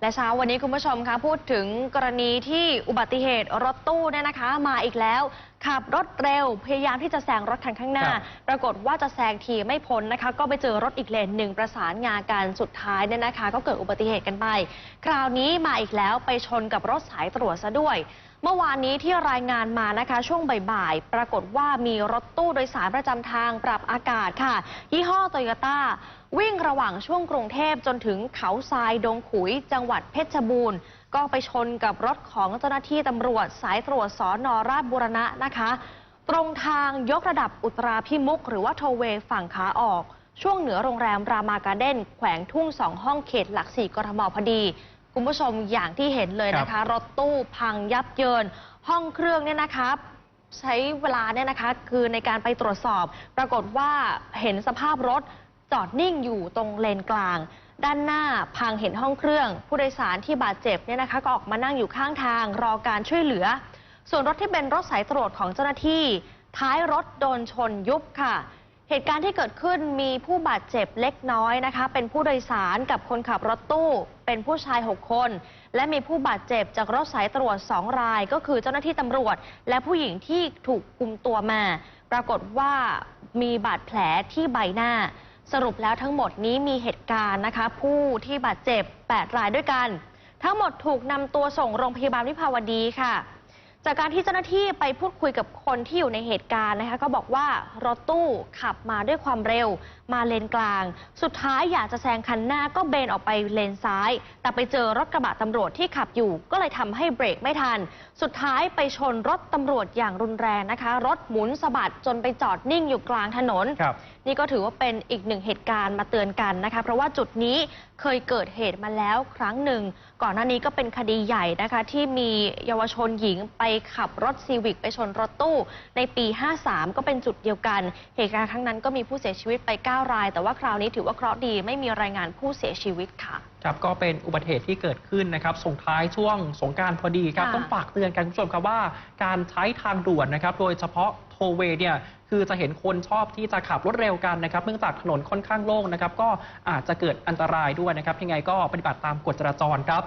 และเช้าวันนี้คุณผู้ชมคะพูดถึงกรณีที่อุบัติเหตุรถตู้เนี่ยนะคะ มาอีกแล้ว ขับรถเร็วพยายามที่จะแซงรถคันข้างหน้าครับปรากฏว่าจะแซงทีไม่พ้นนะคะ ก็ไปเจอรถอีกเลนหนึ่งประสานงากันสุดท้ายเนี่ยนะคะ ก็เกิดอุบัติเหตุกันไป คราวนี้มาอีกแล้วไปชนกับรถสายตรวจซะด้วย เมื่อวานนี้ที่รายงานมานะคะ ช่วงบ่ายๆปรากฏว่ามีรถตู้โดยสารประจำทางปรับอากาศค่ะยี่ห้อโตโยต้าวิ่งระหว่างช่วงกรุงเทพจนถึงเขาทรายดงขุย จังหวัดเพชรบูรณ์ก็ไปชนกับรถของเจ้าหน้าที่ตำรวจสายตรวจสอนอราชบุรณะนะคะ ตรงทางยกระดับอุตราพิมุก หรือว่าโทเวย์ฝั่งขาออก ช่วงเหนือโรงแรมรามาการ์เด้นแขวงทุ่งสองห้องเขตหลักสี่กทมพอดีคุณผู้ชมอย่างที่เห็นเลยนะคะ รถตู้พังยับเยิน ห้องเครื่องเนี่ยนะครับใช้เวลาเนี่ยนะคะ คือในการไปตรวจสอบ ปรากฏว่าเห็นสภาพรถจอดนิ่งอยู่ตรงเลนกลาง ด้านหน้าพังเห็นห้องเครื่อง ผู้โดยสารที่บาดเจ็บเนี่ยนะคะก็ออกมานั่งอยู่ข้างทาง รอการช่วยเหลือ ส่วนรถที่เป็นรถสายตรวจของเจ้าหน้าที่ ท้ายรถโดนชนยุบค่ะ เหตุการณ์ที่เกิดขึ้นมีผู้บาดเจ็บเล็กน้อยนะคะ เป็นผู้โดยสารกับคนขับรถตู้ เป็นผู้ชาย 6 คน และมีผู้บาดเจ็บจากรถสายตรวจ 2 ราย ก็คือเจ้าหน้าที่ตำรวจ และผู้หญิงที่ถูกคุมตัวมา ปรากฏว่ามีบาดแผลที่ใบหน้า สรุปแล้วทั้งหมดนี้มีเหตุการณ์นะคะ ผู้ที่บาดเจ็บ 8 รายด้วยกัน ทั้งหมดถูกนำตัวส่งโรงพยาบาลวิภาวดีค่ะ จากการที่เจ้าหน้าที่ไปพูดคุยกับคนที่อยู่ในเหตุการณ์นะคะ ก็บอกว่ารถตู้ขับมาด้วยความเร็ว มาเลนกลาง สุดท้ายอยากจะแซงคันหน้าก็เบนออกไปเลนซ้าย แต่ไปเจอรถกระบะตำรวจที่ขับอยู่ ก็เลยทำให้เบรกไม่ทัน สุดท้ายไปชนรถตำรวจอย่างรุนแรงนะคะ รถหมุนสะบัดจนไปจอดนิ่งอยู่กลางถนนครับนี่ก็ถือว่าเป็นอีกหนึ่งเหตุการณ์มาเตือนกันนะคะ เพราะว่าจุดนี้เคยเกิดเหตุมาแล้วครั้งหนึ่ง ก่อนหน้านี้ก็เป็นคดีใหญ่นะคะที่มีเยาวชนหญิงไปขับรถซีวิกไปชนรถตู้ ในปี 53 ก็เป็นจุดเดียวกัน เหตุการณ์ครั้งนั้นก็มีผู้เสียชีวิตไป 9 ราย แต่ว่าคราวนี้ถือว่าเคราะห์ดีไม่มีรายงานผู้เสียชีวิตค่ะครับก็เป็นอุบัติเหตุที่เกิดขึ้นนะครับส่งท้ายช่วงสงกรารพอดีครับค่ะต้องฝากเตือนกันคุณผู้ชมครับว่า การใช้ทางด่วนนะครับ โดยเฉพาะโทเวย์เนี่ยคือจะเห็นคนชอบที่จะขับรถเร็วกันนะครับ เนื่องจากถนนค่อนข้างโล่งนะครับ ก็อาจจะเกิดอันตรายด้วยนะครับ ยังไงก็ปฏิบัติตามกฎจราจรครับ